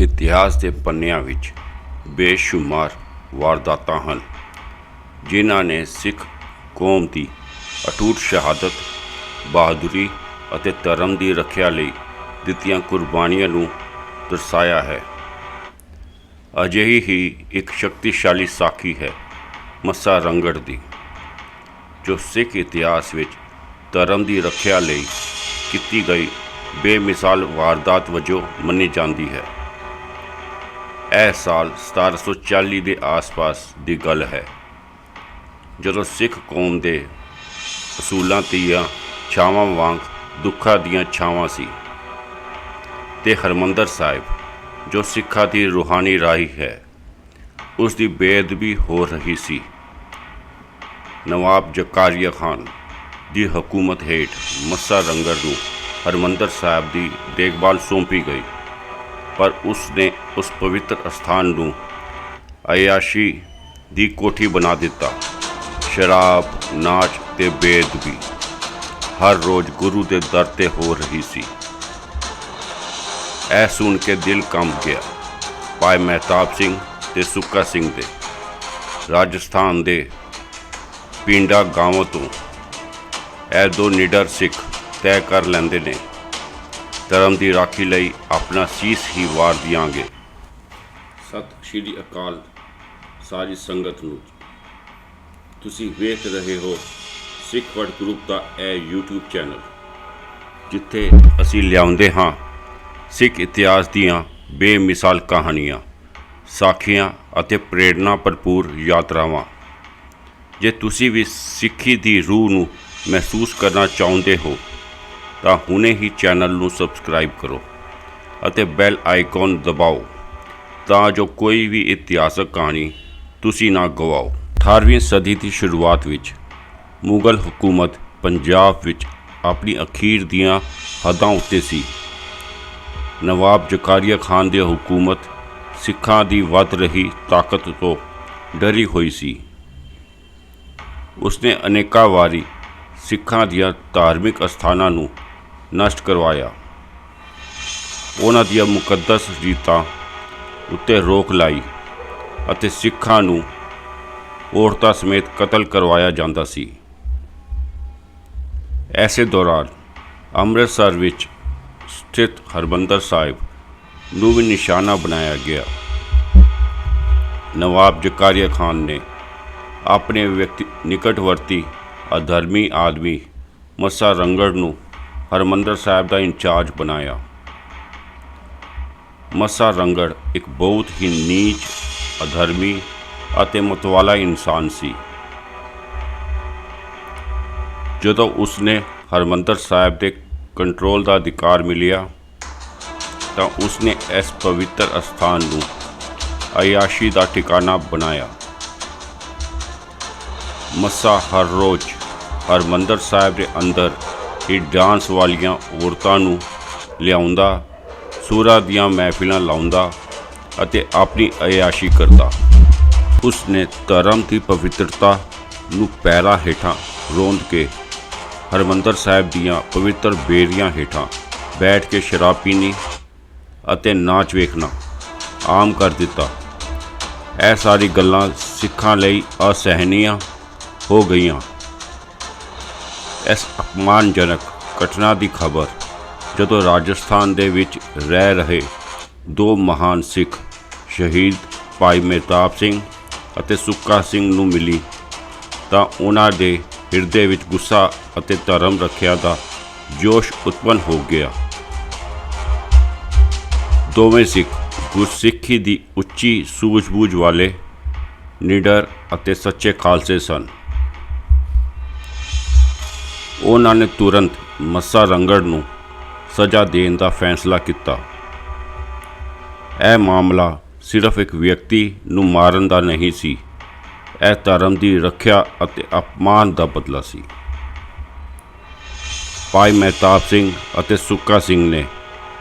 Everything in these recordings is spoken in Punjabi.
ਇਤਿਹਾਸ ਦੇ ਪੰਨਿਆਂ ਵਿੱਚ ਬੇਸ਼ੁਮਾਰ ਵਾਰਦਾਤਾਂ ਹਨ, ਜਿਨ੍ਹਾਂ ਨੇ ਸਿੱਖ ਕੌਮ ਦੀ ਅਟੁੱਟ ਸ਼ਹਾਦਤ, ਬਹਾਦਰੀ ਅਤੇ ਧਰਮ ਦੀ ਰੱਖਿਆ ਲਈ ਦਿੱਤੀਆਂ ਕੁਰਬਾਨੀਆਂ ਨੂੰ ਦਰਸਾਇਆ ਹੈ। ਅਜਿਹੀ ਹੀ ਇੱਕ ਸ਼ਕਤੀਸ਼ਾਲੀ ਸਾਖੀ ਹੈ ਮੱਸਾ ਰੰਗੜ ਦੀ, ਜੋ ਸਿੱਖ ਇਤਿਹਾਸ ਵਿੱਚ ਧਰਮ ਦੀ ਰੱਖਿਆ ਲਈ ਕੀਤੀ ਗਈ ਬੇਮਿਸਾਲ ਵਾਰਦਾਤ ਵਜੋਂ ਮੰਨੀ ਜਾਂਦੀ ਹੈ। ਇਹ ਸਾਲ 1740 ਦੇ ਆਸ-ਪਾਸ ਦੀ ਗੱਲ ਹੈ। ਜਦੋਂ ਸਿੱਖ ਕੌਮ ਦੇ ਅਸੂਲਾਂ, ਤੀਆਂ, ਛਾਵਾਂ ਵਾਂਗ ਦੁੱਖਾਂ ਦੀਆਂ ਛਾਵਾਂ ਸੀ ਤੇ ਹਰਮੰਦਰ ਸਾਹਿਬ, ਜੋ ਸਿੱਖਾਂ ਦੀ ਰੂਹਾਨੀ ਰਾਹੀ ਹੈ, ਉਸ ਦੀ ਬੇਅਦਬੀ ਹੋ ਰਹੀ ਸੀ। ਨਵਾਬ ਜ਼ਕਾਰੀਆ ਖਾਨ ਦੀ ਹਕੂਮਤ ਹੇਠ ਮੱਸਾ ਰੰਗਰ ਨੂੰ ਹਰਮੰਦਰ ਸਾਹਿਬ ਦੀ ਦੇਖਭਾਲ ਸੌਂਪੀ ਗਈ। ਪਰ ਉਸ ਨੇ ਉਸ ਪਵਿੱਤਰ ਅਸਥਾਨ ਨੂੰ ਅਯਾਸ਼ੀ ਦੀ ਕੋਠੀ ਬਣਾ ਦਿੱਤਾ। ਸ਼ਰਾਬ, ਨਾਚ ਤੇ ਬੇਅਦਬੀ ਹਰ ਰੋਜ਼ ਗੁਰੂ ਦੇ ਦਰ ਤੇ ਹੋ ਰਹੀ ਸੀ। ਇਹ ਸੁਣ ਕੇ ਦਿਲ ਕੰਬ ਗਿਆ। ਭਾਈ ਮਹਿਤਾਬ ਸਿੰਘ ਤੇ ਸੁੱਕਾ ਸਿੰਘ ਦੇ ਰਾਜਸਥਾਨ ਦੇ ਪਿੰਡਾ, ਗਾਵਾਂ ਤੋਂ ਇਹ ਦੋ ਨਿਡਰ ਸਿੱਖ ਤੈਅ ਕਰ ਲੈਂਦੇ ਨੇ। ਧਰਮ ਦੀ ਰਾਖੀ ਲਈ ਆਪਣਾ ਸੀਸ ਹੀ ਵਾਰ ਦਿਆਂਗੇ। ਸਤਿ ਸ਼੍ਰੀ ਅਕਾਲ। ਸਾਰੀ ਸੰਗਤ ਨੂੰ। ਤੁਸੀਂ ਵੇਖ ਰਹੇ ਹੋ ਸਿੱਖ ਵਰਡ ਗਰੁੱਪ ਦਾ ਇਹ YouTube ਚੈਨਲ, ਜਿੱਥੇ ਅਸੀਂ ਲਿਆਉਂਦੇ ਹਾਂ ਸਿੱਖ ਇਤਿਹਾਸ ਦੀਆਂ ਬੇਮਿਸਾਲ ਕਹਾਣੀਆਂ, ਸਾਖੀਆਂ ਅਤੇ ਪ੍ਰੇਰਣਾ ਭਰਪੂਰ ਯਾਤਰਾਵਾਂ। ਜੇ ਤੁਸੀਂ ਵੀ ਸਿੱਖੀ ਦੀ ਰੂਹ ਨੂੰ ਮਹਿਸੂਸ ਕਰਨਾ ਚਾਹੁੰਦੇ ਹੋ ਤਾਂ ਹੁਣੇ ਹੀ ਚੈਨਲ ਨੂੰ ਸਬਸਕ੍ਰਾਈਬ ਕਰੋ ਅਤੇ ਬੈਲ ਆਈਕਨ ਦਬਾਓ ਤਾਂ ਜੋ ਕੋਈ ਵੀ ਇਤਿਹਾਸਕ ਕਹਾਣੀ ਤੁਸੀਂ ਨਾ ਗਵਾਓ। 18ਵੀਂ ਸਦੀ ਦੀ ਸ਼ੁਰੂਆਤ ਵਿੱਚ ਮੁਗਲ ਹਕੂਮਤ ਪੰਜਾਬ ਵਿੱਚ ਆਪਣੀ ਅਖੀਰ ਦੀਆਂ ਹੱਦਾਂ ਉੱਤੇ ਸੀ। ਨਵਾਬ ਜ਼ਕਾਰੀਆ ਖਾਨ ਦੀ ਹਕੂਮਤ ਸਿੱਖਾਂ ਦੀ ਵੱਧ ਰਹੀ ਤਾਕਤ ਤੋਂ ਡਰੀ ਹੋਈ ਸੀ। ਉਸਨੇ ਅਨੇਕਾਂ ਵਾਰੀ ਸਿੱਖਾਂ ਦੀਆਂ ਧਾਰਮਿਕ ਅਸਥਾਨਾਂ ਨੂੰ ਨਸ਼ਟ ਕਰਵਾਇਆ। ਉਹਨਾਂ ਦੀਆਂ ਮੁਕੱਦਸ ਰੀਤਾਂ ਉੱਤੇ ਰੋਕ ਲਾਈ ਅਤੇ ਸਿੱਖਾਂ ਨੂੰ ਔਰਤਾਂ ਸਮੇਤ ਕਤਲ ਕਰਵਾਇਆ ਜਾਂਦਾ ਸੀ। ਐਸੇ ਦੌਰਾਨ ਅੰਮ੍ਰਿਤਸਰ ਵਿੱਚ ਸਥਿਤ ਹਰਮੰਦਰ ਸਾਹਿਬ ਨੂੰ ਵੀ ਨਿਸ਼ਾਨਾ ਬਣਾਇਆ ਗਿਆ। ਨਵਾਬ ਜ਼ਕਾਰੀਆ ਖਾਨ ਨੇ ਆਪਣੇ ਵਿਅਕਤੀ, ਨਿਕਟਵਰਤੀ ਅਧਰਮੀ ਆਦਮੀ ਮੱਸਾ ਰੰਗੜ ਨੂੰ ਹਰਮੰਦਰ ਸਾਹਿਬ ਦਾ ਇੰਚਾਰਜ ਬਣਾਇਆ। ਮੱਸਾ ਰੰਗੜ ਇੱਕ ਬਹੁਤ ਹੀ ਨੀਚ, ਅਧਰਮੀ ਅਤੇ ਮਤਵਾਲਾ ਇਨਸਾਨ ਸੀ। ਜਦੋਂ ਉਸਨੇ ਹਰਮੰਦਰ ਸਾਹਿਬ ਦੇ ਕੰਟਰੋਲ ਦਾ ਅਧਿਕਾਰ ਮਿਲਿਆ, ਤਾਂ ਉਸਨੇ ਇਸ ਪਵਿੱਤਰ ਅਸਥਾਨ ਨੂੰ ਅਯਾਸ਼ੀ ਦਾ ਟਿਕਾਣਾ ਬਣਾਇਆ। ਮੱਸਾ ਹਰ ਰੋਜ਼ ਹਰਮੰਦਰ ਸਾਹਿਬ ਦੇ ਅੰਦਰ ਹੀ ਡਾਂਸ ਵਾਲੀਆਂ ਔਰਤਾਂ ਨੂੰ ਲਿਆਉਂਦਾ, ਸੂਰਾ ਦੀਆਂ ਮਹਿਫਿਲਾਂ ਲਾਉਂਦਾ ਅਤੇ ਆਪਣੀ ਅਯਾਸ਼ੀ ਕਰਦਾ। ਉਸ ਨੇ ਧਰਮ ਦੀ ਪਵਿੱਤਰਤਾ ਨੂੰ ਪੈਰਾਂ ਹੇਠਾਂ ਰੋਂਦ ਕੇ ਹਰਮੰਦਰ ਸਾਹਿਬ ਦੀਆਂ ਪਵਿੱਤਰ ਬੇਰੀਆਂ ਹੇਠਾਂ ਬੈਠ ਕੇ ਸ਼ਰਾਬ ਪੀਣੀ ਅਤੇ ਨਾਚ ਵੇਖਣਾ ਆਮ ਕਰ ਦਿੱਤਾ। ਇਹ ਸਾਰੀ ਗੱਲਾਂ ਸਿੱਖਾਂ ਲਈ ਅਸਹਿਨੀਆਂ ਹੋ ਗਈਆਂ। ਇਸ ਅਪਮਾਨਜਨਕ ਘਟਨਾ ਦੀ ਖਬਰ ਜਦੋਂ ਰਾਜਸਥਾਨ ਦੇ ਵਿੱਚ ਰਹਿ ਰਹੇ ਦੋ ਮਹਾਨ ਸਿੱਖ ਸ਼ਹੀਦ ਭਾਈ ਮਹਿਤਾਬ ਸਿੰਘ ਅਤੇ ਸੁੱਕਾ ਸਿੰਘ ਨੂੰ ਮਿਲੀ, ਤਾਂ ਉਹਨਾਂ ਦੇ ਹਿਰਦੇ ਵਿੱਚ ਗੁੱਸਾ ਅਤੇ ਧਰਮ ਰੱਖਿਆ ਦਾ ਜੋਸ਼ ਉਤਪਨ ਹੋ ਗਿਆ। ਦੋਵੇਂ ਸਿੱਖ ਗੁਰਸਿੱਖੀ ਦੀ ਉੱਚੀ ਸੂਝ-ਬੂਝ ਵਾਲੇ, ਨਿਡਰ ਅਤੇ ਸੱਚੇ ਖਾਲਸੇ ਸਨ। ਉਹਨਾਂ ਨੇ ਤੁਰੰਤ ਮੱਸਾ ਰੰਗੜ ਨੂੰ ਸਜ਼ਾ ਦੇਣ ਦਾ ਫੈਸਲਾ ਕੀਤਾ। ਇਹ ਮਾਮਲਾ ਸਿਰਫ ਇੱਕ ਵਿਅਕਤੀ ਨੂੰ ਮਾਰਨ ਦਾ ਨਹੀਂ ਸੀ, ਇਹ ਧਰਮ ਦੀ ਰੱਖਿਆ ਅਤੇ ਅਪਮਾਨ ਦਾ ਬਦਲਾ ਸੀ। ਭਾਈ ਮਹਿਤਾਬ ਸਿੰਘ ਅਤੇ ਸੁੱਕਾ ਸਿੰਘ ਨੇ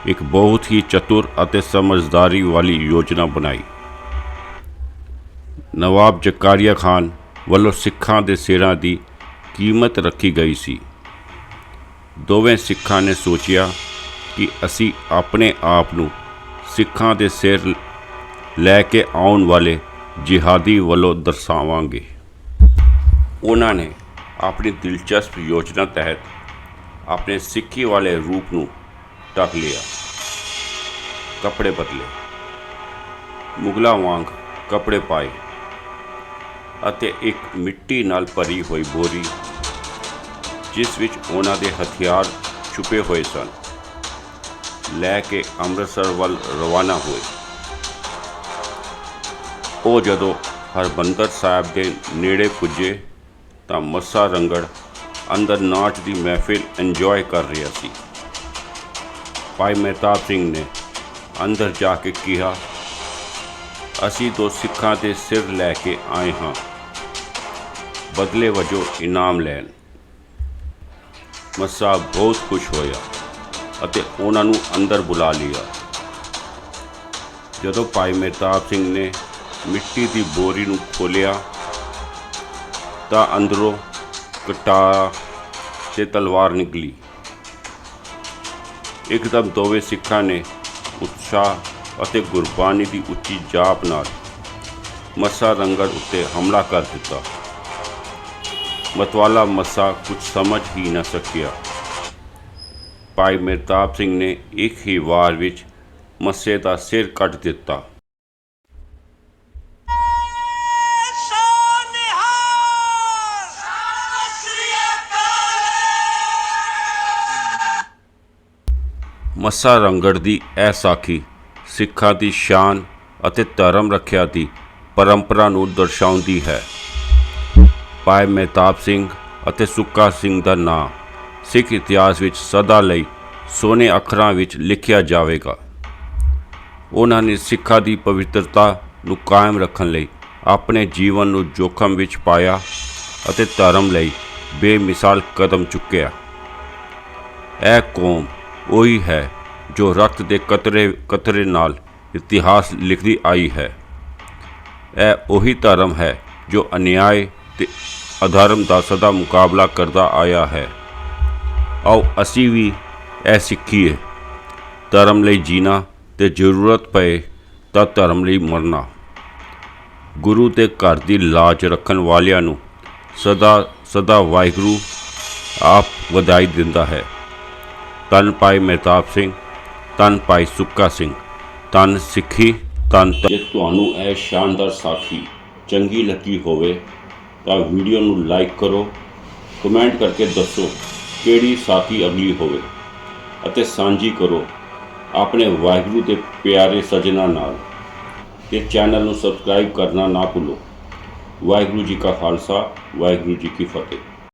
ਇੱਕ ਬਹੁਤ ਹੀ ਚਤੁਰ ਅਤੇ ਸਮਝਦਾਰੀ ਵਾਲੀ ਯੋਜਨਾ ਬਣਾਈ। ਨਵਾਬ ਜ਼ਕਾਰੀਆ ਖਾਨ ਵੱਲੋਂ ਸਿੱਖਾਂ ਦੇ ਸਿਰਾਂ ਦੀ ਕੀਮਤ ਰੱਖੀ ਗਈ ਸੀ। ਦੋਵੇਂ ਸਿੱਖਾਂ ਨੇ ਸੋਚਿਆ ਕਿ ਅਸੀਂ ਆਪਣੇ ਆਪ ਨੂੰ ਸਿੱਖਾਂ ਦੇ ਸਿਰ ਲੈ ਕੇ ਆਉਣ ਵਾਲੇ ਜਿਹਾਦੀ ਵੱਲੋਂ ਦਰਸਾਵਾਂਗੇ। ਉਹਨਾਂ ਨੇ ਆਪਣੀ ਦਿਲਚਸਪ ਯੋਜਨਾ ਤਹਿਤ ਆਪਣੇ ਸਿੱਖੀ ਵਾਲੇ ਰੂਪ ਨੂੰ ਢੱਕ ਲਿਆ। ਕੱਪੜੇ ਬਦਲੇ। ਮੁਗਲਾਂ ਵਾਂਗ ਕੱਪੜੇ ਪਾਏ। ਅਤੇ ਇੱਕ ਮਿੱਟੀ ਨਾਲ ਭਰੀ ਹੋਈ ਬੋਰੀ, ਜਿਸ ਵਿੱਚ ਉਹਨਾਂ ਦੇ ਹਥਿਆਰ ਛੁਪੇ ਹੋਏ ਸਨ। ਲੈ ਕੇ ਅੰਮ੍ਰਿਤਸਰ ਵੱਲ ਰਵਾਨਾ ਹੋਏ। ਉਹ ਜਦੋਂ ਹਰਬੰਦਰ ਸਾਹਿਬ ਦੇ ਨੇੜੇ ਪੁੱਜੇ, ਤਾਂ ਮੱਸਾ ਰੰਗੜ ਅੰਦਰ ਨਾਚ ਦੀ ਮਹਿਫਿਲ ਇੰਜੋਏ ਕਰ ਰਿਹਾ ਸੀ। ਭਾਈ ਮਹਿਤਾਬ ਸਿੰਘ ਨੇ ਅੰਦਰ ਜਾ ਕੇ ਕਿਹਾ ਅਸੀਂ ਦੋ ਸਿੱਖਾਂ ਦੇ ਸਿਰ ਲੈ ਕੇ ਆਏ ਹਾਂ। ਬਦਲੇ ਵਜੋਂ ਇਨਾਮ ਲੈਣ। ਮੱਸਾ ਬਹੁਤ ਖੁਸ਼ ਹੋਇਆ ਅਤੇ ਉਹਨਾਂ ਨੂੰ ਅੰਦਰ ਬੁਲਾ ਲਿਆ। ਜਦੋਂ ਭਾਈ ਮਹਿਤਾਬ ਸਿੰਘ ਨੇ ਮਿੱਟੀ ਦੀ ਬੋਰੀ ਨੂੰ ਖੋਲ੍ਹਿਆ, ਤਾਂ ਅੰਦਰੋਂ ਕਟਾਰ ਤੇ ਤਲਵਾਰ ਨਿਕਲੀ। ਇੱਕਦਮ ਦੋਵੇਂ ਸਿੱਖਾਂ ਨੇ ਉਤਸ਼ਾਹ ਅਤੇ ਗੁਰਬਾਣੀ ਦੀ ਉੱਚੀ ਜਾਪ ਨਾਲ ਮੱਸਾ ਰੰਗੜ ਉੱਤੇ ਹਮਲਾ ਕਰ ਦਿੱਤਾ। ਮਤਵਾਲਾ ਮੱਸਾ ਕੁਝ ਸਮਝ ਹੀ ਨਾ ਸਕਿਆ। ਭਾਈ ਮਹਿਤਾਬ ਸਿੰਘ ਨੇ ਇੱਕ ਹੀ ਵਾਰ ਵਿੱਚ ਮੱਸੇ ਦਾ ਸਿਰ ਕੱਟ ਦਿੱਤਾ। ਮੱਸਾ ਰੰਗੜ ਦੀ ਇਹ ਸਾਖੀ ਸਿੱਖਾਂ ਦੀ ਸ਼ਾਨ ਅਤੇ ਧਰਮ ਰੱਖਿਆ ਦੀ ਪਰੰਪਰਾ ਨੂੰ ਦਰਸਾਉਂਦੀ ਹੈ। ਭਾਈ ਮਹਿਤਾਬ ਸਿੰਘ ਅਤੇ ਸੁੱਕਾ ਸਿੰਘ ਦਾ ਨਾਂ ਸਿੱਖ ਇਤਿਹਾਸ ਵਿੱਚ ਸਦਾ ਲਈ ਸੋਨੇ ਅੱਖਰਾਂ ਵਿੱਚ ਲਿਖਿਆ ਜਾਵੇਗਾ। ਉਹਨਾਂ ਨੇ ਸਿੱਖਾਂ ਦੀ ਪਵਿੱਤਰਤਾ ਨੂੰ ਕਾਇਮ ਰੱਖਣ ਲਈ ਆਪਣੇ ਜੀਵਨ ਨੂੰ ਜੋਖਮ ਵਿੱਚ ਪਾਇਆ ਅਤੇ ਧਰਮ ਲਈ ਬੇਮਿਸਾਲ ਕਦਮ ਚੁੱਕਿਆ। ਇਹ ਕੌਮ ਉਹੀ ਹੈ ਜੋ ਰਕਤ ਦੇ ਕਤਰੇ ਕਤਰੇ ਨਾਲ ਇਤਿਹਾਸ ਲਿਖਦੀ ਆਈ ਹੈ। ਇਹ ਉਹੀ ਧਰਮ ਹੈ ਜੋ ਅਨਿਆਏ ਤੇ ਅਧਰਮ ਦਾ ਸਦਾ ਮੁਕਾਬਲਾ ਕਰਦਾ ਆਇਆ ਹੈ। ਆਓ ਅਸੀਂ ਵੀ ਇਹ ਸਿੱਖੀਏ। ਧਰਮ ਲਈ ਜੀਣਾ ਤੇ ਜ਼ਰੂਰਤ ਪਏ ਤਾਂ ਧਰਮ ਲਈ ਮਰਨਾ। ਗੁਰੂ ਦੇ ਘਰ ਦੀ ਲਾਜ ਰੱਖਣ ਵਾਲਿਆਂ ਨੂੰ ਸਦਾ ਸਦਾ ਵਾਹਿਗੁਰੂ ਆਪ ਵਧਾਈ ਦਿੰਦਾ ਹੈ। ਤਨ ਭਾਈ ਮਹਿਤਾਬ ਸਿੰਘ ਤਨ ਭਾਈ ਸੁੱਕਾ ਸਿੰਘ, ਤਨ ਸਿੱਖੀ, ਤਨ ਜੇ ਤੁਹਾਨੂੰ ਇਹ ਸ਼ਾਨਦਾਰ ਸਾਖੀ ਚੰਗੀ ਲੱਗੀ ਹੋਵੇ, ਤਾਂ ਵੀਡੀਓ ਨੂੰ ਲਾਈਕ ਕਰੋ, ਕਮੈਂਟ ਕਰਕੇ ਦੱਸੋ ਕਿਹੜੀ ਸਾਖੀ ਅਗਲੀ ਹੋਵੇ, ਅਤੇ ਸਾਂਝੀ ਕਰੋ ਆਪਣੇ ਵਾਹਿਗੁਰੂ ਦੇ ਪਿਆਰੇ ਸਜਣਾ ਨਾਲ। ਤੇ ਚੈਨਲ ਨੂੰ ਸਬਸਕ੍ਰਾਈਬ ਕਰਨਾ ਨਾ ਭੁੱਲੋ। ਵਾਹਿਗੁਰੂ ਜੀ ਕਾ ਖਾਲਸਾ, ਵਾਹਿਗੁਰੂ ਜੀ ਕੀ ਫਤਿਹ।